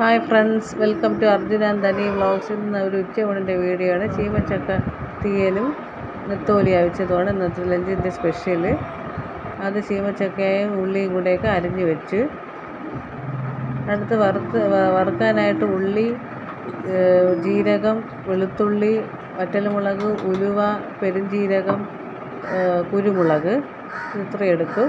Hi friends welcome to Arjuna Dhani vlogs. ഇന്ന് ഒരു ഉച്ചയൂണിന്റെ video ആണ്. ചീമച്ചക്ക തീയലും നെത്തോലി അവിച്ചതുമാണ് ഇന്നത്തെ ലഞ്ചിന്റെ സ്പെഷ്യൽ. അത് ചീമച്ചക്കയും ഉള്ളിയും കൂടെയൊക്കെ അരിഞ്ഞ് വെച്ച് അടുത്ത് വറുത്ത് വറുക്കാനായിട്ട് ഉള്ളി ജീരകം വെളുത്തുള്ളി വറ്റൽമുളക് ഉലുവ പെരുംജീരകം കുരുമുളക്. ഇത്രയും എടുത്തു.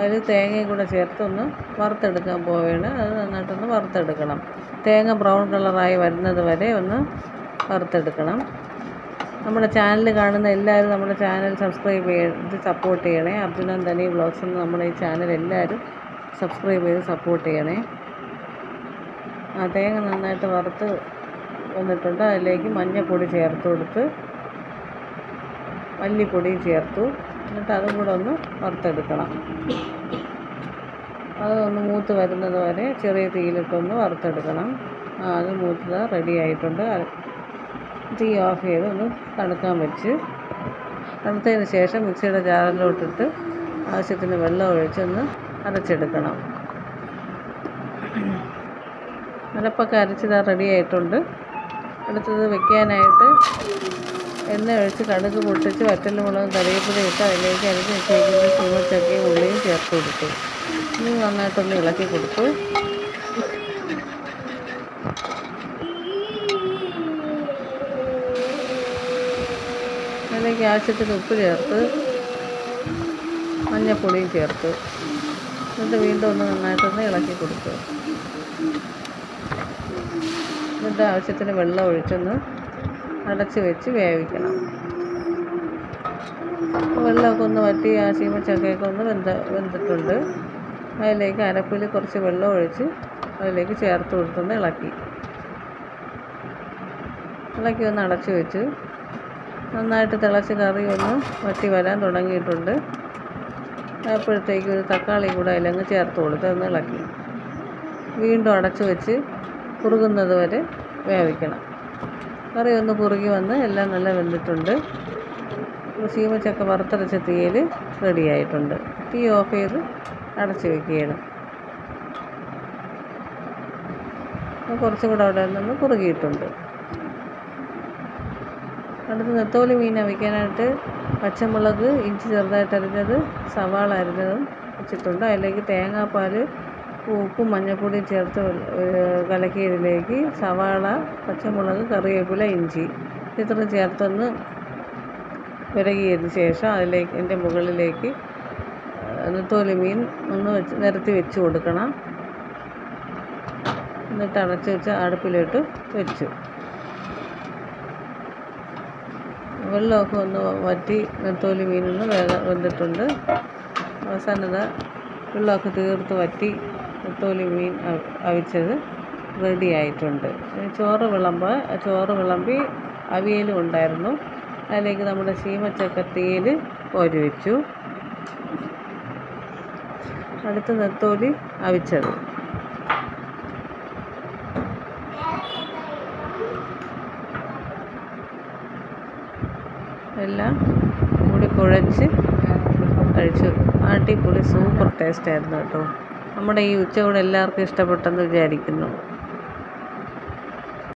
അതിൽ തേങ്ങയും കൂടെ ചേർത്തൊന്ന് വറുത്തെടുക്കാൻ പോവുകയാണ്. അത് നന്നായിട്ടൊന്ന് വറുത്തെടുക്കണം. തേങ്ങ ബ്രൗൺ കളറായി വരുന്നത് വരെ ഒന്ന് വറുത്തെടുക്കണം. നമ്മുടെ ചാനൽ കാണുന്ന എല്ലാവരും നമ്മുടെ ചാനൽ സബ്സ്ക്രൈബ് ചെയ്ത് സപ്പോർട്ട് ചെയ്യണേ. ധനി വ്ളോഗ്സ് എന്ന് നമ്മുടെ ഈ ചാനൽ എല്ലാവരും സബ്സ്ക്രൈബ് ചെയ്ത് സപ്പോർട്ട് ചെയ്യണേ. ആ തേങ്ങ നന്നായിട്ട് വറുത്ത് വന്നിട്ടുണ്ട്. അതിലേക്ക് മഞ്ഞൾപ്പൊടി ചേർത്ത് കൊടുത്ത് മല്ലിപ്പൊടിയും ചേർത്തു. എന്നിട്ട് അതും കൂടെ ഒന്ന് വറുത്തെടുക്കണം. അതൊന്ന് മൂത്ത് വരുന്നത് വരെ ചെറിയ തീയിലിട്ടൊന്ന് വറുത്തെടുക്കണം. അത് മൂത്തത് റെഡി ആയിട്ടുണ്ട്. തീ ഓഫ് ചെയ്ത് ഒന്ന് തണുക്കാൻ വെച്ച്. തണുത്തതിന് ശേഷം മിക്സിയുടെ ജാറിലോട്ടിട്ട് ആവശ്യത്തിന് വെള്ളം ഒഴിച്ചൊന്ന് അരച്ചെടുക്കണം. അരപ്പൊക്കെ അരച്ചിതാ റെഡി ആയിട്ടുണ്ട്. അടുത്തത് വെക്കാനായിട്ട് എണ്ണ ഒഴിച്ച് കടുക് പൊട്ടിച്ച് വറ്റൽമുളകും കറിവേപ്പില ഇട്ട് അതിലേക്ക് അരിഞ്ഞ് വെച്ചേക്കുന്ന ചുവച്ചക്കയും ഉള്ളിയും ചേർത്ത് കൊടുത്തു. ഇനി നന്നായിട്ടൊന്ന് ഇളക്കി കൊടുത്തു. അതിലേക്ക് ആവശ്യത്തിന് ഉപ്പ് ചേർത്ത് മഞ്ഞൾപ്പൊടിയും ചേർത്ത്. എന്നിട്ട് വീണ്ടും ഒന്ന് നന്നായിട്ടൊന്ന് ഇളക്കി കൊടുത്തു. എന്നിട്ട് ആവശ്യത്തിന് വെള്ളം ഒഴിച്ചൊന്ന് അടച്ച് വെച്ച് വേവിക്കണം. വെള്ളമൊക്കെ ഒന്ന് വറ്റി ആ ചീമച്ചക്കയൊക്കെ ഒന്ന് വെന്ത വെന്തിട്ടുണ്ട്. അതിലേക്ക് അരപ്പിൽ കുറച്ച് വെള്ളം ഒഴിച്ച് അതിലേക്ക് ചേർത്ത് കൊടുത്തൊന്ന് ഇളക്കി. ഇളക്കി ഒന്ന് അടച്ചു വെച്ച് നന്നായിട്ട് തിളച്ച് കറി ഒന്ന് വറ്റി വരാൻ തുടങ്ങിയിട്ടുണ്ട്. അപ്പോഴത്തേക്ക് ഒരു തക്കാളി കൂടെ അതിലങ്ങ് ചേർത്ത് കൊടുത്ത് ഒന്ന് ഇളക്കി. വീണ്ടും അടച്ചു വെച്ച് കുറുകുന്നത് വരെ വേവിക്കണം. കറി ഒന്ന് കുറുകി വന്ന് എല്ലാം നല്ല വെന്തിട്ടുണ്ട്. സീമച്ചക്ക വറുത്തരച്ച തീയിൽ റെഡിയായിട്ടുണ്ട്. തീ ഓഫ് ചെയ്ത് അടച്ച് വെക്കുകയാണ്. കുറച്ചും കൂടെ അവിടെ നിന്ന് കുറുകിയിട്ടുണ്ട് അടുത്ത് നെത്തോലി മീൻ അവിക്കാനായിട്ട് പച്ചമുളക് ഇഞ്ചി ചെറുതായിട്ട് അരിഞ്ഞത് സവാള അരിഞ്ഞതും വെച്ചിട്ടുണ്ട്. അതിലേക്ക് തേങ്ങാപ്പാൽ ഉപ്പും മഞ്ഞൾപ്പൊടിയും ചേർത്ത് കലക്കിയതിലേക്ക് സവാള പച്ചമുളക് കറിവേപ്പില ഇഞ്ചി ഇത്രയും ചേർത്തൊന്ന് വിരകിയതിന് ശേഷം അതിലേക്ക് അതിന്റെ മുകളിലേക്ക് നെത്തോലി മീൻ ഒന്ന് വെച്ച് നിരത്തി വെച്ച് കൊടുക്കണം. എന്നിട്ട് അടച്ച് വെച്ച് അടുപ്പിലിട്ട് വെച്ചു. വെള്ളമൊക്കെ ഒന്ന് വറ്റി നെത്തോലി മീനൊന്ന് വേഗം വെന്തിട്ടുണ്ട്. അവസാനത വെള്ളമൊക്കെ തീർത്ത് വറ്റി നെത്തോലി മീൻ അവ- അവിച്ചത് റെഡി ആയിട്ടുണ്ട് ചോറ് വിളമ്പ ചോറ് വിളമ്പി അവിയലും ഉണ്ടായിരുന്നു. അതിലേക്ക് നമ്മുടെ ചീമച്ചക്കത്തിയിൽ കോരി വെച്ചു. അടുത്ത് നെത്തോലി അവിച്ചത്. എല്ലാം കൂടി കുഴച്ച് കഴിച്ചു. അടിപൊളി സൂപ്പർ ടേസ്റ്റ് ആയിരുന്നു കേട്ടോ. നമ്മുടെ ഈ ഉച്ചയൂണ് എല്ലാവർക്കും ഇഷ്ടപ്പെട്ടെന്ന് വിചാരിക്കുന്നു.